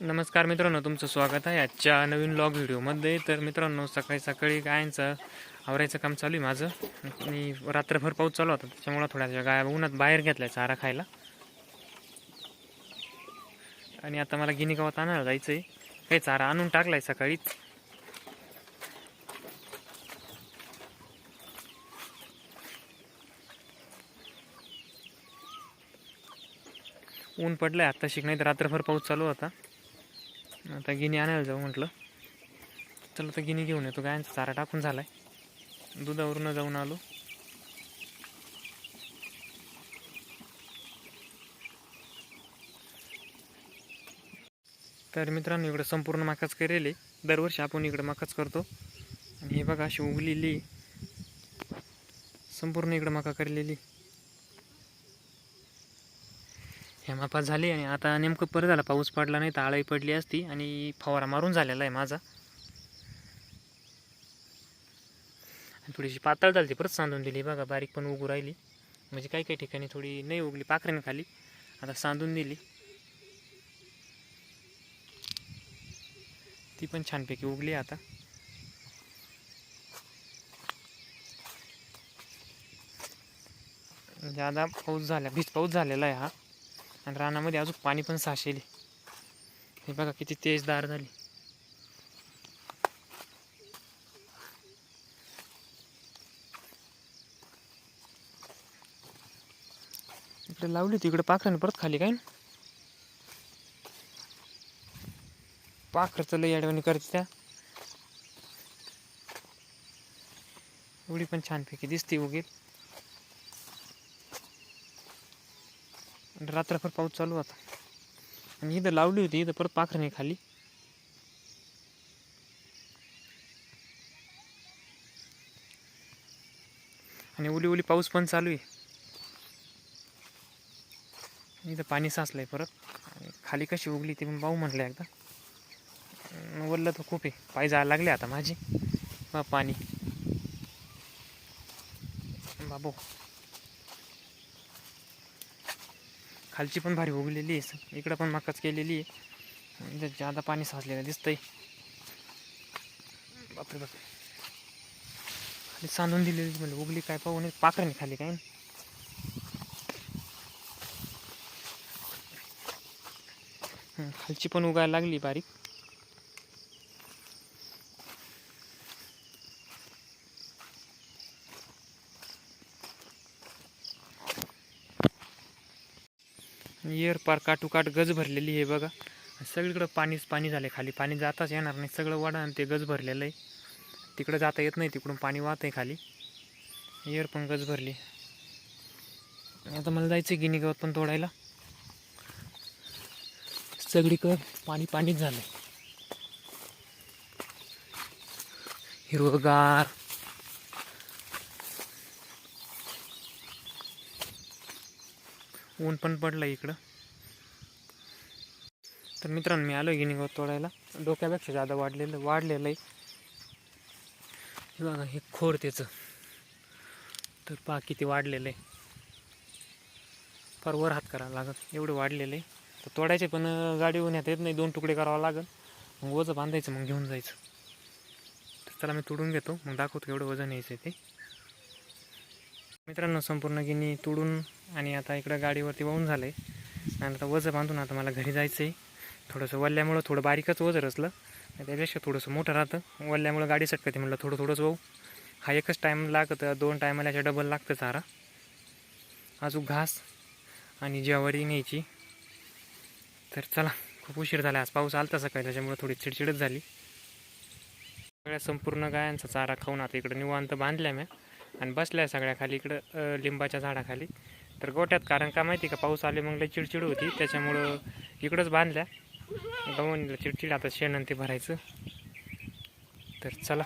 नमस्कार मित्रांनो तुमचं स्वागत आहे आजच्या नवीन लॉग व्हिडिओमध्ये. तर मित्रांनो सकाळी सकाळी गायांचं आवरायचं काम चालू आहे माझं. आणि रात्रभर पाऊस चालू होता त्याच्यामुळं थोड्याशा गाया उन्हात बाहेर घेतल्या चारा खायला. आणि आता मला गिनी गावात आणायला जायचं आहे काही चारा आणून टाकला आहे सकाळीच. ऊन पडलं आहे आत्ता शिक नाही तर रात्रभर पाऊस चालू होता. आता गिनी आणायला जाऊ म्हटलं. चला तर गिनी घेऊन येतो. गायांचा चारा टाकून झालाय. दुधावरून जाऊन आलो. तर मित्रांनो इकडं संपूर्ण मकाच करेल. दरवर्षी आपण इकडं मकाच करतो. आणि हे बघा अशी उगलेली. संपूर्ण इकडं मका करलेली. हे झाली आणि आता नेमकं परत झाला. पाऊस पडला नाही तर आळाई पडली असती आणि फवारा मारून झालेला आहे माझा. थोडीशी पातळ झाली परत सांधून दिली. बघा बारीक पण उगू राहिली. म्हणजे काही काही ठिकाणी थोडी नाही उगली पाखऱ्याने खाली. आता सांधून दिली. ती पण छानपैकी उगली आता. म्हणजे ज्यादा पाऊस झाला भीज पाऊस झालेला आहे हा. आणि रानामध्ये अजून पाणी पण साचेली. हे बघा किती तेजदार झाली. इकडे लावली होती इकडे पाखराने परत खाली काय ना? पाखरचं लई अडवणी करते त्या. एवढी पण छानपैकी दिसते उगेल आणि रात्रभर पाऊस चालू होता. आणि इथं लावली होती इथं परत पाखरणे खाली. आणि उली उली पाऊस पण चालू आहे. इथं पाणी साचलंय परत. आणि खाली कशी उगली ते पण पाहू म्हटलं एकदा. वरलं तर खूप आहे. पाय जायला लागले आता माझी. बा पाणी. बाबू. खालची पण भारी उगलेली आहे. इकडं पण मकाच केलेली आहे. इथं जादा पाणी साचलेलं दिसतंय. बापरे बापरे. खाली सांधून दिलेली म्हणजे उगली काय पाहू नये. पाखराने खाली काय? खालची पण उगायला लागली बारीक. येर पार काटोकाट गज भरलेली आहे बघा. सगळीकडं पाणीच पाणी झालं खाली. पाणी जाताच येणार नाही. सगळं वाडा आणि ते गज भरलेलं आहे. तिकडं जाता येत नाही तिकडून पाणी वाहत आहे खाली. येर पण गज भरली. आता मला जायचं आहे गिनी गवत पण तोडायला. सगळीकडं पाणी पाणीच झालं हिरवगार. ऊन पण पडलं इकडं. तर मित्रांनो मी आलो गिनी गवत तोडायला. डोक्यापेक्षा जादा वाढलेलं वाढलेलं आहे बघा हे खोर त्याचं. तर पा किती वाढलेलं आहे फार वर हात करावा लागत. एवढं वाढलेलं आहे तर तोडायचे पण गाडी गाडीहून येत नाही. दोन तुकडे करावं लागेल मग ओझं बांधायचं मग घेऊन जायचं. तर चला मी तोडून घेतो. मग दाखवतो एवढं वजन यायचं ते. मित्रांनो संपूर्ण गिनी तोडून आणि आता इकडं गाडीवरती वाहून झालं आहे आणि आता वजं बांधून आता मला घरी जायचं आहे थोडंसं वल्ल्यामुळं थोडं बारीकच वजन रचलं. त्यापेक्षा थोडंसं मोठं राहतं. वल्ल्यामुळं गाडी सटकते म्हटलं थोडं थोडंच वाहू. हा एकच टाईम लागतं. दोन टायमाला याच्या डबल लागतं चारा अजून घास आणि ज्वारी न्यायची. तर चला खूप उशीर झाला. आज पाऊस आलता सकाळी त्याच्यामुळे थोडी चिडचिडच झाली. सगळ्या संपूर्ण गायांचा चारा खाऊन आता इकडं निवांत बांधल्या म्या. आणि बसल्या सगळ्या खाली. इकडं लिंबाच्या झाडाखाली. तर गोट्यात कारण का माहिती का पाऊस आले मग लई चिडचिड होती. त्याच्यामुळं इकडंच बांधल्या. गवणीला चिडचिड आता शेण आणि ते भरायचं. तर चला.